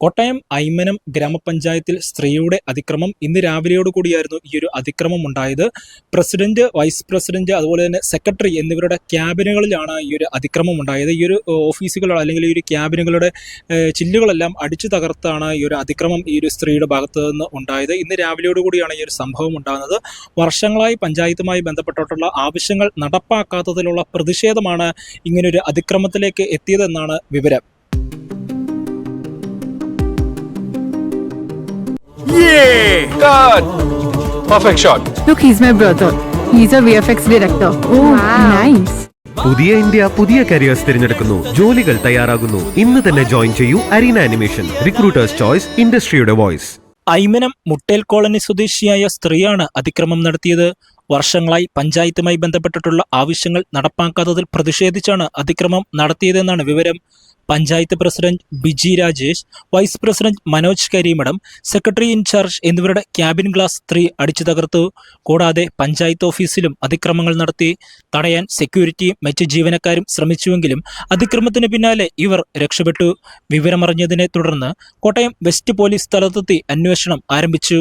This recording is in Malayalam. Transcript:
കോട്ടയം ഐമനം ഗ്രാമപഞ്ചായത്തിൽ സ്ത്രീയുടെ അതിക്രമം ഇന്ന് രാവിലെയോടുകൂടിയായിരുന്നു ഈ ഒരു അതിക്രമം ഉണ്ടായത്. പ്രസിഡന്റ് വൈസ് പ്രസിഡന്റ് അതുപോലെ തന്നെ സെക്രട്ടറി എന്നിവരുടെ ക്യാബിനുകളിലാണ് ഈ ഒരു അതിക്രമം ഉണ്ടായത്. ഈ ഒരു ഓഫീസുകൾ അല്ലെങ്കിൽ ഈ ഒരു ക്യാബിനുകളുടെ ചില്ലുകളെല്ലാം അടിച്ചു തകർത്താണ് ഈ ഒരു അതിക്രമം ഈ ഒരു സ്ത്രീയുടെ ഭാഗത്തു നിന്ന് ഉണ്ടായത്. ഇന്ന് രാവിലെയോടുകൂടിയാണ് ഈ ഒരു സംഭവം ഉണ്ടാകുന്നത്. വർഷങ്ങളായി പഞ്ചായത്തുമായി ബന്ധപ്പെട്ടിട്ടുള്ള ആവശ്യങ്ങൾ നടപ്പാക്കാത്തതിലുള്ള പ്രതിഷേധമാണ് ഇങ്ങനൊരു അതിക്രമത്തിലേക്ക് എത്തിയതെന്നാണ് വിവരം. Yeah! Cut! Perfect shot. Look, he's my brother. He's a VFX director. Oh, nice. പുതിയ ഇന്ത്യ പുതിയ കരിയേഴ്സ് തിരഞ്ഞെടുക്കുന്നു ജോലികൾ തയ്യാറാകുന്നു ഇന്ന് തന്നെ ജോയിൻ ചെയ്യൂ അരീന അനിമേഷൻ റിക്രൂട്ടേഴ്സ് ചോയ്സ് ഇൻഡസ്ട്രിയുടെ വോയിസ് ഐമനം മുട്ടേൽ കോളനി സ്വദേശിയായ സ്ത്രീയാണ് അതിക്രമം നടത്തിയത് വർഷങ്ങളായി പഞ്ചായത്തുമായി ബന്ധപ്പെട്ടിട്ടുള്ള ആവശ്യങ്ങൾ നടപ്പാക്കാത്തതിൽ പ്രതിഷേധിച്ചാണ് അതിക്രമം നടത്തിയതെന്നാണ് വിവരം panchayat president Biji Rajesh vice president Manoj Karimadam secretary in charge എന്നിവരുടെ ക്യാബിൻ ഗ്ലാസ് സ്ത്രീ അടിച്ചു തകർത്തു. കൂടാതെ പഞ്ചായത്ത് ഓഫീസിലും അതിക്രമങ്ങൾ നടത്തി. തടയാൻ സെക്യൂരിറ്റിയും മറ്റ് ജീവനക്കാരും ശ്രമിച്ചുവെങ്കിലും അതിക്രമത്തിന് പിന്നാലെ ഇവർ രക്ഷപ്പെട്ടു. വിവരമറിഞ്ഞതിനെ തുടർന്ന് കോട്ടയം വെസ്റ്റ് പോലീസ് സ്ഥലത്തെത്തി അന്വേഷണം ആരംഭിച്ചു.